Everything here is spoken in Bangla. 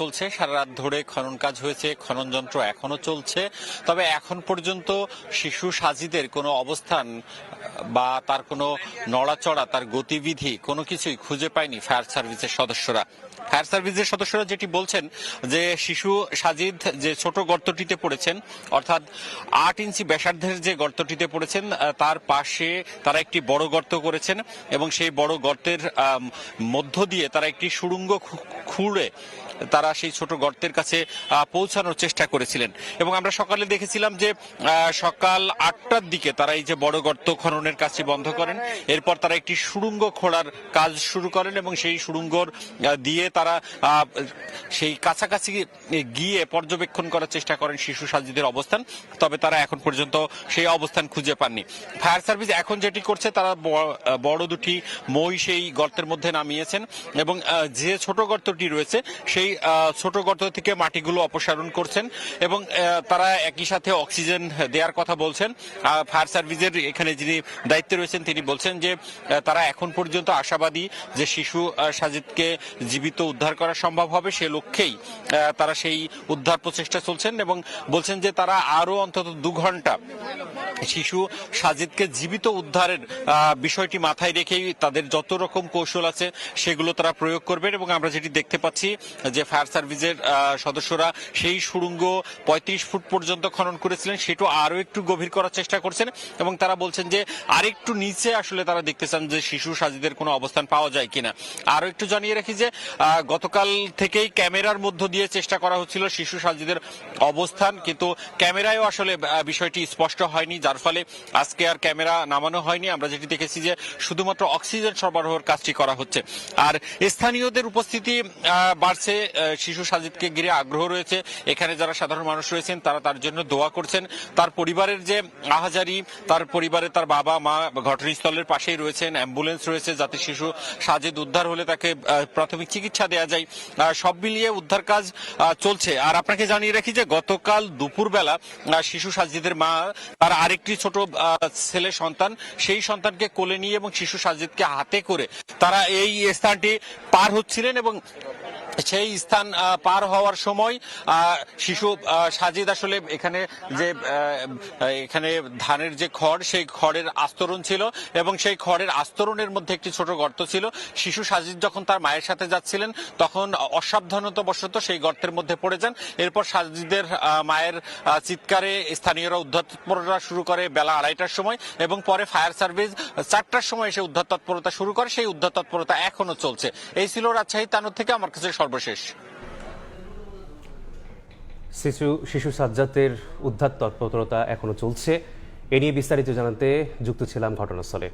চলছে, সারা রাত ধরে খনন কাজ হয়েছে, খনন যন্ত্র এখনও চলছে। তবে এখন পর্যন্ত শিশু সাজিদের কোনো অবস্থান বা তার কোনো নড়াচড়া, তার গতিবিধি কোনো কিছুই খুঁজে পায়নি ফায়ার সার্ভিসের সদস্যরা। ফায়ার সার্ভিসের সদস্যরা যেটি বলছেন যে শিশু সাজিদ যে ছোট গর্তটিতে পড়েছেন, অর্থাৎ আট ইঞ্চি ব্যাসার্ধের যে গর্তটিতে পড়েছেন তার পাশে তারা একটি বড় গর্ত করেছেন এবং সেই বড় গর্তের মধ্য দিয়ে তারা একটি সুড়ঙ্গ খুঁড়ে তারা সেই ছোট গর্তের কাছে পৌঁছানোর চেষ্টা করেছিলেন। এবং আমরা সকালে দেখেছিলাম যে সকাল আটটার দিকে তারা এই যে বড় গর্ত খননের কাছে বন্ধ করেন। এরপর তারা একটি সুড়ঙ্গ খোঁড়ার কাজ শুরু করেন এবং সেই সুড়ঙ্গর দিয়ে তারা সেই কাছাকাছি গিয়ে পর্যবেক্ষণ করার চেষ্টা করেন শিশু সাজিদের অবস্থান। তবে তারা এখন পর্যন্ত সেই অবস্থান খুঁজে পাননি। ফায়ার সার্ভিস এখন যেটি করছে, তারা বড় দুটি মই সেই গর্তের মধ্যে নামিয়েছেন এবং যে ছোট গর্তটি রয়েছে, সেই ছোট গর্ত থেকে মাটিগুলো অপসারণ করছেন এবং তারা একই সাথে অক্সিজেন দেওয়ার কথা বলছেন। ফায়ার সার্ভিসের এখানে যিনি দায়িত্বে রয়েছেন, তিনি বলছেন যে তারা এখন পর্যন্ত আশাবাদী যে শিশু সাজিদকে জীবিত উদ্ধার করা সম্ভব হবে সে লক্ষ্যেই তারা সেই উদ্ধার প্রচেষ্টা চলছেন এবং বলছেন যে তারা আরও অন্তত দু ঘণ্টা শিশু সাজিদকে জীবিত উদ্ধারের বিষয়টি মাথায় রেখেই তাদের যত রকম কৌশল আছে সেগুলো তারা প্রয়োগ করবেন এবং আমরা যেটি দেখতে পাচ্ছি যে ফায়ার সার্ভিসের সদস্যরা সেই সুড়ঙ্গ পঁয়ত্রিশ ফুট পর্যন্ত খনন করেছিলেন, সেটা আরও একটু গভীর করার চেষ্টা করছেন এবং তারা বলছেন যে আরেকটু নিচে আসলে তারা দেখতে চান যে শিশু সাজিদের কোনো অবস্থান পাওয়া যায় কিনা। আরও একটু জানিয়ে রাখি যে গতকাল থেকেই ক্যামেরার মধ্য দিয়ে চেষ্টা করা হচ্ছিল শিশু সাজিদের অবস্থান, কিন্তু ক্যামেরায়ও আসলে বিষয়টি স্পষ্ট হয়নি যার ফলে আজকে আর ক্যামেরা নামানো হয়নি। আমরা যেটি দেখেছি যে শুধুমাত্র অক্সিজেন সরবরাহের কাজটি করা হচ্ছে। আর স্থানীয়দের উপস্থিতি বাড়ছে। শিশু সাজিদকে ঘিরে আগ্রহ রয়েছে। এখানে যারা সাধারণ মানুষ রয়েছেন, তারা তার জন্য দোয়া করছেন। তার পরিবারের যে আহাজারি, তার পরিবারে তার বাবা, মা ঘটনাস্থলের পাশেই রয়েছেন। অ্যাম্বুলেন্স রয়েছে যাতে শিশু সাজিদ উদ্ধার হলে তাকে প্রাথমিক চিকিৎসা দেওয়া যায়। সব মিলিয়ে উদ্ধার কাজ চলছে। আর আপনাকে জানিয়ে রাখি যে গতকাল দুপুরবেলা শিশু সাজিদের মা, তার আরেকটি ছোট ছেলে সন্তান, সেই সন্তানকে কোলে নিয়ে এবং শিশু সাজিদকে হাতে করে তারা এই স্থানটি পার হচ্ছিলেন এবং সেই স্থান পার হওয়ার সময় শিশু সাজিদ আসলে এখানে যে এখানে ধানের যে খড়, সেই খড়ের আস্তরণ ছিল এবং সেই খড়ের আস্তরণের মধ্যে একটি ছোট গর্ত ছিল। শিশু সাজিদ যখন তার মায়ের সাথে যাচ্ছিলেন, তখন অসাবধানতা বশত সেই গর্তের মধ্যে পড়ে যান। এরপর সাজিদের মায়ের চিৎকারে স্থানীয়রা উদ্ধার তৎপরতা শুরু করে বেলা আড়াইটার সময় এবং পরে ফায়ার সার্ভিস চারটার সময় এসে উদ্ধার তৎপরতা শুরু করে। সেই উদ্ধার তৎপরতা এখনও চলছে। এই ছিল রাজশাহী তানুর থেকে। আমার কাছে সর্বশেষ। শিশু শিশু সাজ্জাতের উদ্ধার তৎপরতা এখনও চলছে। এ নিয়ে বিস্তারিত জানাতে যুক্ত ছিলাম ঘটনাস্থলে।